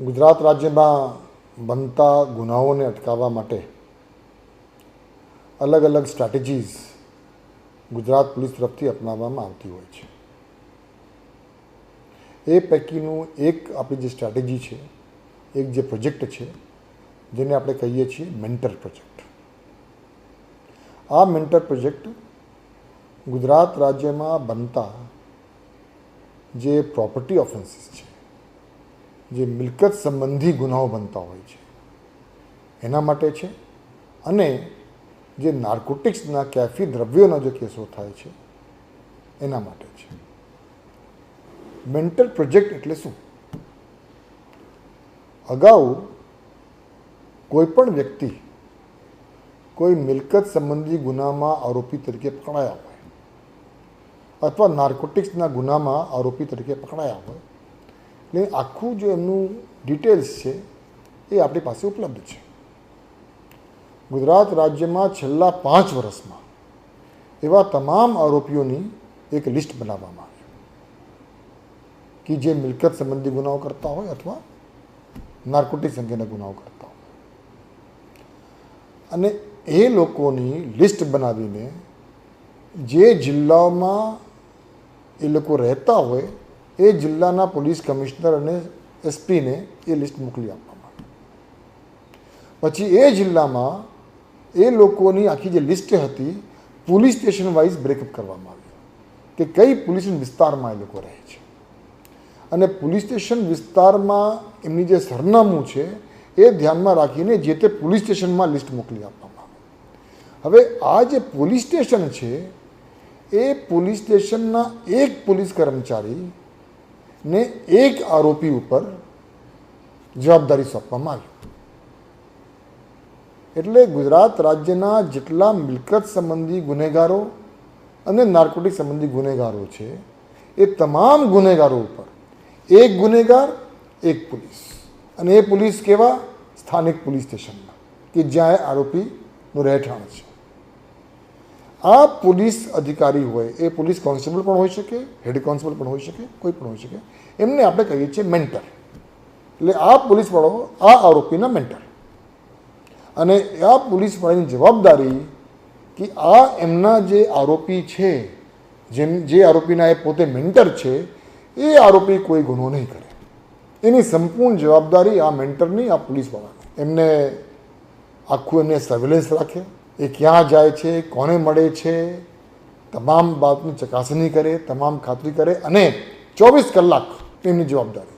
ગુજરાત રાજ્યમાં બનતા ગુનાઓને અટકાવવા માટે અલગ અલગ સ્ટ્રેટેજીસ ગુજરાત પોલીસ તરફથી અપનાવવામાં આવતી હોય છે. એ પૈકીનું એક આપણી જે સ્ટ્રેટેજી છે, એક જે પ્રોજેક્ટ છે, જેને આપણે કહીએ છીએ મેન્ટર પ્રોજેક્ટ આ મેન્ટર પ્રોજેક્ટ ગુજરાત રાજ્યમાં બનતા જે પ્રોપર્ટી ઓફેન્સીસ છે જે મિલકત સંબંધી ગુનાઓ બનતા હોય છે. એના માટે છે. અને જે નાર્કોટિક્સના કેફી દ્રવ્યોના જે કેસો થાય છે, એના માટે છે. મેન્ટલ પ્રોજેક્ટ એટલે શું? અગાઉ કોઈ પણ વ્યક્તિ કોઈ મિલકત સંબંધી ગુનામાં આરોપી તરીકે પકડાયા હોય અથવા નાર્કોટિક્સના ગુનામાં આરોપી તરીકે પકડાયા હોય એટલે આખું જે એમનું ડિટેલ્સ છે એ આપણી પાસે ઉપલબ્ધ છે. ગુજરાત રાજ્યમાં છેલ્લા પાંચ વર્ષમાં એવા તમામ આરોપીઓની એક લિસ્ટ બનાવવામાં આવી. કે જે મિલકત સંબંધી ગુનાઓ કરતા હોય અથવા નાર્કોટિક્સ અંગેના ગુનાઓ કરતા હોય. અને એ લોકોની લિસ્ટ બનાવીને જે જિલ્લાઓમાં એ લોકો રહેતા હોય એ જિલ્લાના પોલીસ કમિશનર અને એસપીને એ લિસ્ટ મોકલી આપવામાં પછી એ જિલ્લામાં એ લોકોની આખી જે લિસ્ટ હતી, પોલીસ સ્ટેશન વાઇઝ બ્રેકઅપ કરવામાં આવી કે કઈ પોલીસ વિસ્તારમાં એ લોકો રહે છે. અને પોલીસ સ્ટેશન વિસ્તારમાં એમની જે સરનામું છે એ ધ્યાનમાં રાખીને જે તે પોલીસ સ્ટેશનમાં લિસ્ટ મોકલી આપવામાં આવે. હવે આ જે પોલીસ સ્ટેશન છે, એ પોલીસ સ્ટેશનના એક પોલીસ કર્મચારી ને એક આરોપી ઉપર જવાબદારી સોંપવામાં આવી. એટલે ગુજરાત રાજ્યના જેટલા મિલકત સંબંધી ગુનેગારો અને નાર્કોટિક સંબંધી ગુનેગારો છે, એ તમામ ગુનેગારો ઉપર એક ગુનેગાર, એક પોલીસ. અને એ પોલીસ કેવા? સ્થાનિક પોલીસ સ્ટેશનમાં, કે જ્યાં આરોપીનું રહેઠાણ છે. આ પોલીસ અધિકારી હોય, એ પોલીસ કોન્સ્ટેબલ પણ હોઈ શકે, હેડ કોન્સ્ટેબલ પણ હોઈ શકે, કોઈ પણ હોઈ શકે, એમને આપણે કહીએ છીએ મેન્ટર. એટલે આ પોલીસવાળો આ આરોપીના મેન્ટર. અને આ પોલીસવાળાની જવાબદારી કે આ એમના જે આરોપી છે, જેમ, જે આરોપીના એ પોતે મેન્ટર છે, એ આરોપી કોઈ ગુનો નહીં કરે. એની સંપૂર્ણ જવાબદારી આ મેન્ટરની આ પોલીસવાળાની. એમને આખું એમને સર્વેલન્સ રાખે. એ ક્યાં જાય છે, કોને મળે છે, તમામ બાબતની ચકાસણી કરે, તમામ ખાતરી કરે અને ચોવીસ કલાક એમની જવાબદારી.